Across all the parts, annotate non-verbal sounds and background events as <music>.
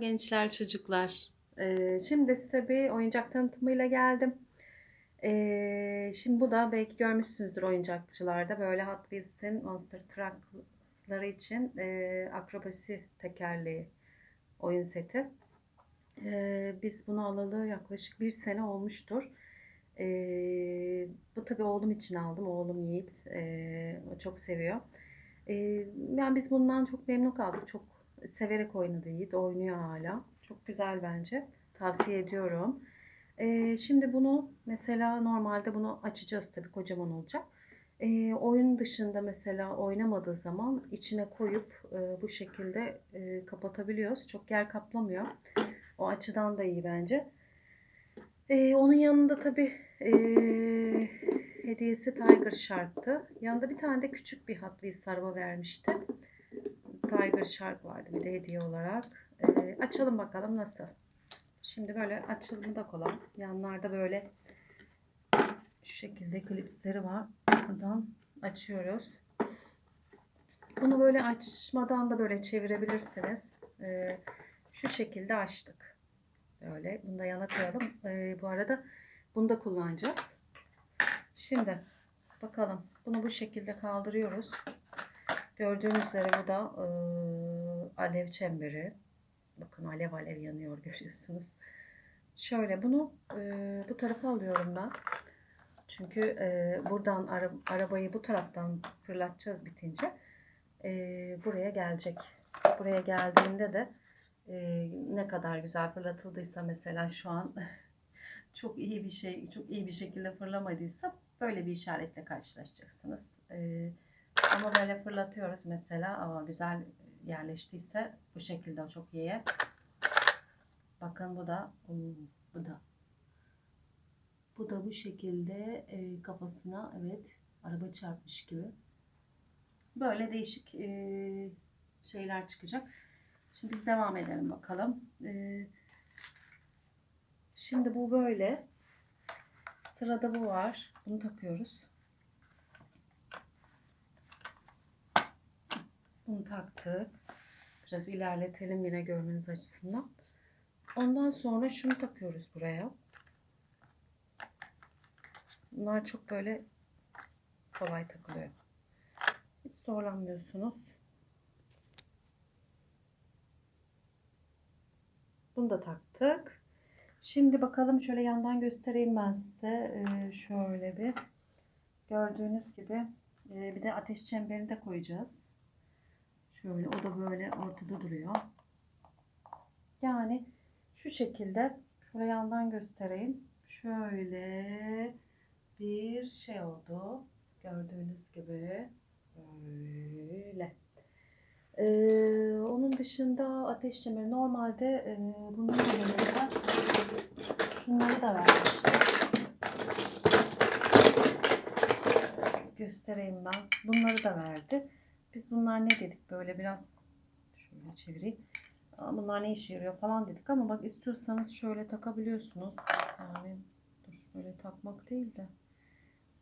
Gençler, çocuklar. Ee, şimdi size bir oyuncak tanıtımıyla geldim. Ee, şimdi bu da belki görmüşsünüzdür oyuncakçılarda böyle Hot Wheels'in Monster Truck'ları için e, akrobasi tekerleği oyun seti. Ee, biz bunu alalı yaklaşık bir sene olmuştur. Bu tabii oğlum için aldım. Oğlum Yiğit. Ee, o çok seviyor. Yani biz bundan çok memnun kaldık. Çok severek oynadı Yiğit. Oynuyor hala. Çok güzel bence. Tavsiye ediyorum. Ee, şimdi bunu mesela normalde bunu açacağız tabii kocaman olacak. Ee, oyun dışında mesela oynamadığı zaman içine koyup e, bu şekilde e, kapatabiliyoruz. Çok yer kaplamıyor. O açıdan da iyi bence. Ee, onun yanında tabii e, hediyesi Tiger Shark'tı. Yanında bir tane de küçük bir Hot Wheels araba vermişti. Tiger Shark vardı bir de hediye olarak. Ee, açalım bakalım nasıl. Şimdi böyle açılımı da kolay. Yanlarda böyle şu şekilde klipsleri var. Buradan açıyoruz. Bunu böyle açmadan da böyle çevirebilirsiniz. Ee, şu şekilde açtık. Böyle. Bunu da yana koyalım. Ee, bu arada bunu da kullanacağız. Şimdi bakalım. Bunu bu şekilde kaldırıyoruz. Gördüğünüz üzere bu da e, alev çemberi. Bakın alev alev yanıyor <laughs> görüyorsunuz. Şöyle bunu e, bu tarafa alıyorum ben. Çünkü e, buradan ara, arabayı bu taraftan fırlatacağız bitince. E, buraya gelecek. Buraya geldiğinde de e, ne kadar güzel fırlatıldıysa mesela şu an <laughs> çok iyi bir şey, çok iyi bir şekilde fırlamadıysa böyle bir işaretle karşılaşacaksınız. E, ama böyle fırlatıyoruz mesela. Aa, güzel yerleştiyse bu şekilde çok iyi. Bakın bu da hmm, bu da bu da bu şekilde e, kafasına evet araba çarpmış gibi. Böyle değişik e, şeyler çıkacak. Şimdi biz devam edelim bakalım. E, şimdi bu böyle. Sırada bu var. Bunu takıyoruz. Bunu taktık. Biraz ilerletelim yine görmeniz açısından. Ondan sonra şunu takıyoruz buraya. Bunlar çok böyle kolay takılıyor. Hiç zorlanmıyorsunuz. Bunu da taktık. Şimdi bakalım şöyle yandan göstereyim ben size. Ee, şöyle bir. Gördüğünüz gibi e, bir de ateş çemberini de koyacağız. Şöyle o da böyle ortada duruyor. Yani şu şekilde şöyle yandan göstereyim. Şöyle bir şey oldu. Gördüğünüz gibi böyle. Ee, onun dışında ateş çemberi normalde e, bunun yanında şunları da vermiştim. Göstereyim ben. Bunları da verdi. Biz bunlar ne dedik böyle biraz şöyle çevireyim. Bunlar ne işe yarıyor falan dedik ama bak istiyorsanız şöyle takabiliyorsunuz. Yani dur böyle takmak değil de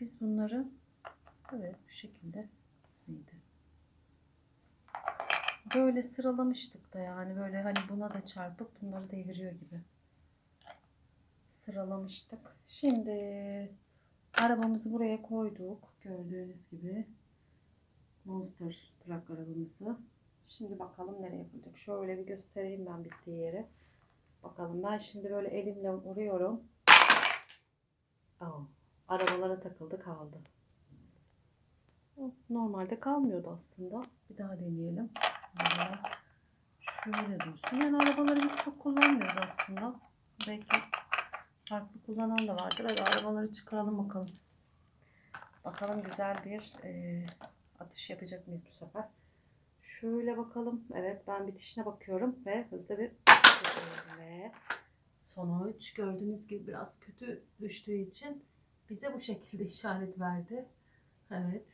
biz bunları evet bu şekilde miydi? Böyle sıralamıştık da yani böyle hani buna da çarpıp bunları deviriyor gibi. Sıralamıştık. Şimdi arabamızı buraya koyduk. Gördüğünüz gibi. Monster Truck arabamızı. Şimdi bakalım nereye yapılacak. Şöyle bir göstereyim ben bittiği yeri. Bakalım ben şimdi böyle elimle vuruyorum. Aa, arabalara takıldı kaldı. Normalde kalmıyordu aslında. Bir daha deneyelim. Şöyle dursun. Yani arabaları biz çok kullanmıyoruz aslında. Belki farklı kullanan da vardır. Hadi arabaları çıkaralım bakalım. Bakalım güzel bir e, atış yapacak mıyız bu sefer? Şöyle bakalım. Evet ben bitişine bakıyorum ve hızlı bir ve sonuç gördüğünüz gibi biraz kötü düştüğü için bize bu şekilde işaret verdi. Evet.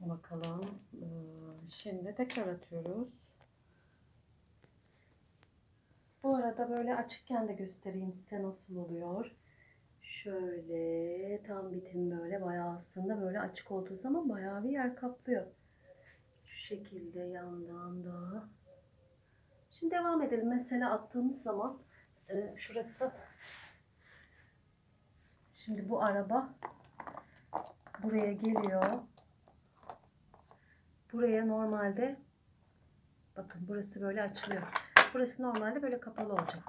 Bakalım. Ee, Şimdi tekrar atıyoruz. Bu arada böyle açıkken de göstereyim size nasıl oluyor. Şöyle tam bitim böyle bayağı aslında böyle açık olduğu zaman bayağı bir yer kaplıyor. Şu şekilde yandan da Şimdi devam edelim. Mesela attığımız zaman e, şurası şimdi bu araba buraya geliyor. Buraya normalde bakın burası böyle açılıyor. Burası normalde böyle kapalı olacak.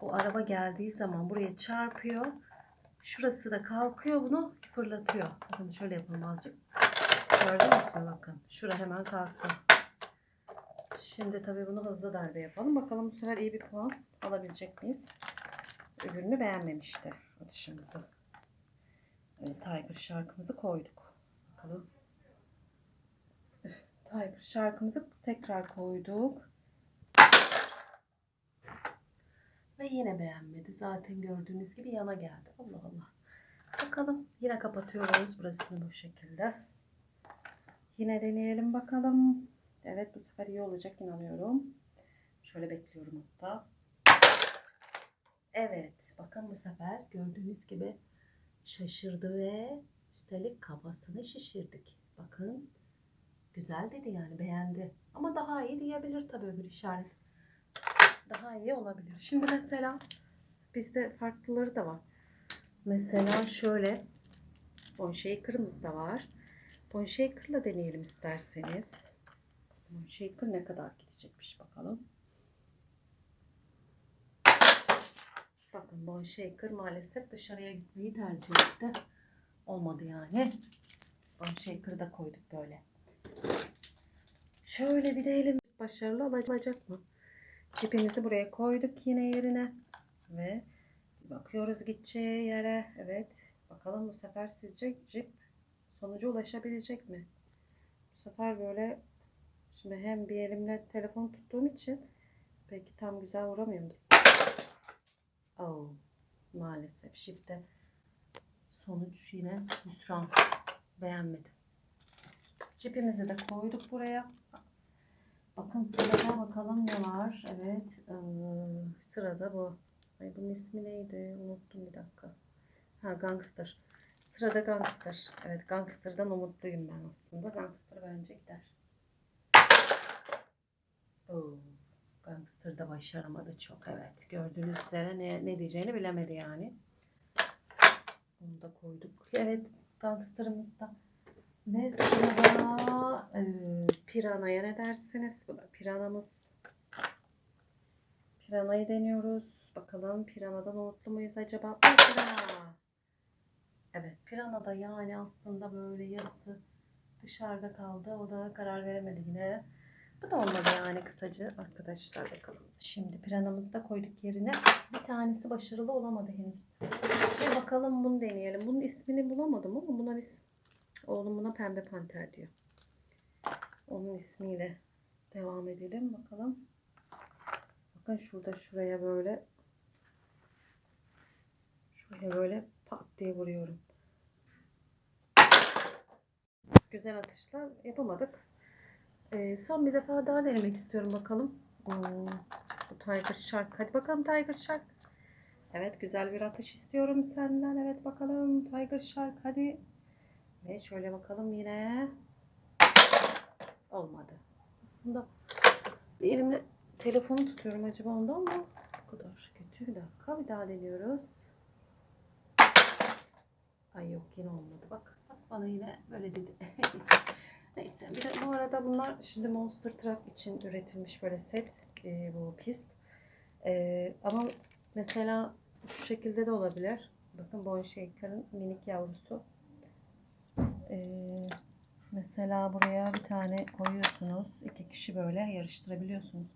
Bu araba geldiği zaman buraya çarpıyor. Şurası da kalkıyor bunu fırlatıyor. Bakın şöyle yapalım azıcık. Gördünüz mü bakın. Şura hemen kalktı. Şimdi tabii bunu hızlı darbe yapalım. Bakalım bu sefer iyi bir puan alabilecek miyiz? Öbürünü beğenmemişti atışımızı. Evet, Tiger şarkımızı koyduk. Bakalım. Tiger şarkımızı tekrar koyduk. Ve yine beğenmedi. Zaten gördüğünüz gibi yana geldi. Allah Allah. Bakalım. Yine kapatıyoruz burasını bu şekilde. Yine deneyelim bakalım. Evet bu sefer iyi olacak inanıyorum. Şöyle bekliyorum hatta. Evet. Bakın bu sefer gördüğünüz gibi şaşırdı ve üstelik kafasını şişirdik. Bakın. Güzel dedi yani beğendi. Ama daha iyi diyebilir tabii öbür işaret. Daha iyi olabilir. Şimdi mesela bizde farklıları da var. Mesela şöyle Bone Shaker'ımız da var. Bone Shaker'la deneyelim isterseniz. Bone Shaker ne kadar gidecekmiş bakalım. Bakın Bone Shaker maalesef dışarıya gitmeyi tercih etti. Olmadı yani. Bone Shaker'ı da koyduk böyle. Şöyle bir de elim başarılı olacak mı? Cipimizi buraya koyduk yine yerine. Ve bakıyoruz gideceği yere. Evet. Bakalım bu sefer sizce cip sonuca ulaşabilecek mi? Bu sefer böyle şimdi hem bir elimle telefon tuttuğum için belki tam güzel vuramıyorumdur. Oh, maalesef şifte sonuç yine hüsran. Beğenmedim. Cipimizi de koyduk buraya. Bakın sırada bakalım ne var. Evet. ee, sırada bu. Ay bunun ismi neydi? Unuttum bir dakika. Ha Gangster. Sırada Gangster. Evet Gangster'dan umutluyum ben aslında. Gangster bence gider. Oo, Gangster da başaramadı çok. Evet. Gördüğünüz üzere ne, ne diyeceğini bilemedi yani. Bunu da koyduk. Evet. Gangster'ımız da. Ve sırada e, Pirana'ya ne dersiniz? Bu da Pirana'mız. Pirana'yı deniyoruz. Bakalım Pirana'dan umutlu muyuz acaba? Pirana. Evet Pirana'da yani aslında böyle yarısı dışarıda kaldı. O da karar veremedi yine. Bu da olmadı yani kısaca arkadaşlar bakalım. Şimdi Pirana'mızı da koyduk yerine. Bir tanesi başarılı olamadı henüz. Bir bakalım bunu deneyelim. Bunun ismini bulamadım ama buna biz Oğlum buna pembe panter diyor. Onun ismiyle devam edelim bakalım. Bakın şurada şuraya böyle şuraya böyle pat diye vuruyorum. Güzel atışlar yapamadık. Ee, son bir defa daha denemek istiyorum bakalım. Hmm, bu Tiger Shark. Hadi bakalım Tiger Shark. Evet güzel bir atış istiyorum senden. Evet bakalım Tiger Shark hadi. Ve şöyle bakalım yine. Olmadı. Aslında bir elimle telefonu tutuyorum acaba ondan mı? Bu kadar kötü. Bir dakika bir daha deniyoruz. Ay yok yine olmadı. Bak, bana yine böyle dedi. <laughs> Neyse bir de bu arada bunlar şimdi Monster Truck için üretilmiş böyle set e, bu pist. E, ama mesela şu şekilde de olabilir. Bakın Bone Shaker'ın minik yavrusu. Ee, mesela buraya bir tane koyuyorsunuz. iki kişi böyle yarıştırabiliyorsunuz.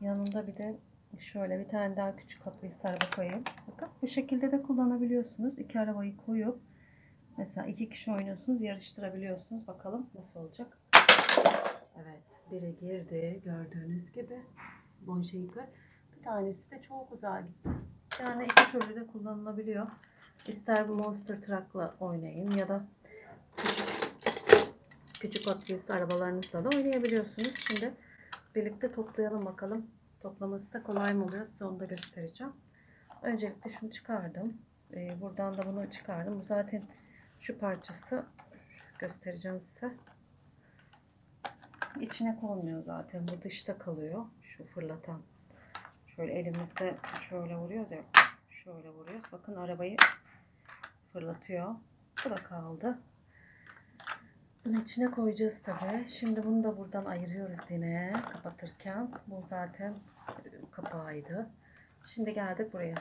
Yanında bir de şöyle bir tane daha küçük katlıysa araba koyayım. Bakın bu şekilde de kullanabiliyorsunuz. İki arabayı koyup mesela iki kişi oynuyorsunuz yarıştırabiliyorsunuz. Bakalım nasıl olacak. Evet biri girdi gördüğünüz gibi. Bonşeikler. Bir tanesi de çok uzağa gitti. Yani iki türlü de kullanılabiliyor. İster bu Monster Truck'la oynayın ya da küçük küçük Wheels arabalarınızla da oynayabiliyorsunuz. Şimdi birlikte toplayalım bakalım. Toplaması da kolay mı oluyor size onu da göstereceğim. Öncelikle şunu çıkardım. Ee, buradan da bunu çıkardım. Bu zaten şu parçası göstereceğim size. içine konmuyor zaten. Bu dışta kalıyor. Şu fırlatan. Şöyle elimizde şöyle vuruyoruz ya. Şöyle vuruyoruz. Bakın arabayı fırlatıyor. Bu da kaldı. Bunun içine koyacağız tabii. Şimdi bunu da buradan ayırıyoruz yine kapatırken. Bu zaten e, kapağıydı. Şimdi geldik buraya.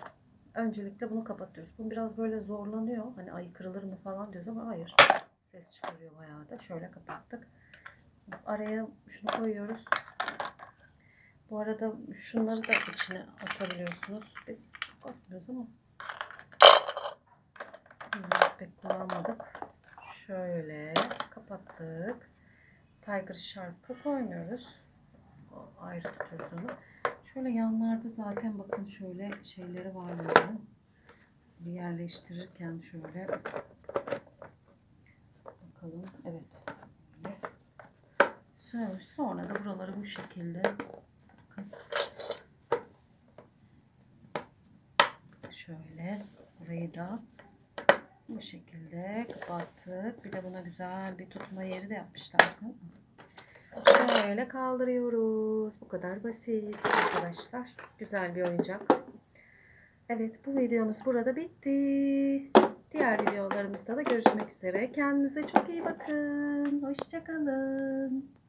Öncelikle bunu kapatıyoruz. Bu biraz böyle zorlanıyor. Hani ay kırılır mı falan diyoruz ama hayır. Ses çıkarıyor bayağı da. Şöyle kapattık. Araya şunu koyuyoruz. Bu arada şunları da içine atabiliyorsunuz. Biz atmıyoruz ama biz pek kullanmadık. Şöyle kapattık. Tiger Sharp'ı koymuyoruz. O ayrı tutuyoruz onu. Şöyle yanlarda zaten bakın şöyle şeyleri var böyle. Bir yerleştirirken şöyle bakalım. Evet. Sonra, sonra da buraları bu şekilde bakın. Şöyle burayı da bu şekilde kapattık. Bir de buna güzel bir tutma yeri de yapmışlar. Şöyle kaldırıyoruz. Bu kadar basit arkadaşlar. Güzel bir oyuncak. Evet bu videomuz burada bitti. Diğer videolarımızda da görüşmek üzere. Kendinize çok iyi bakın. Hoşçakalın.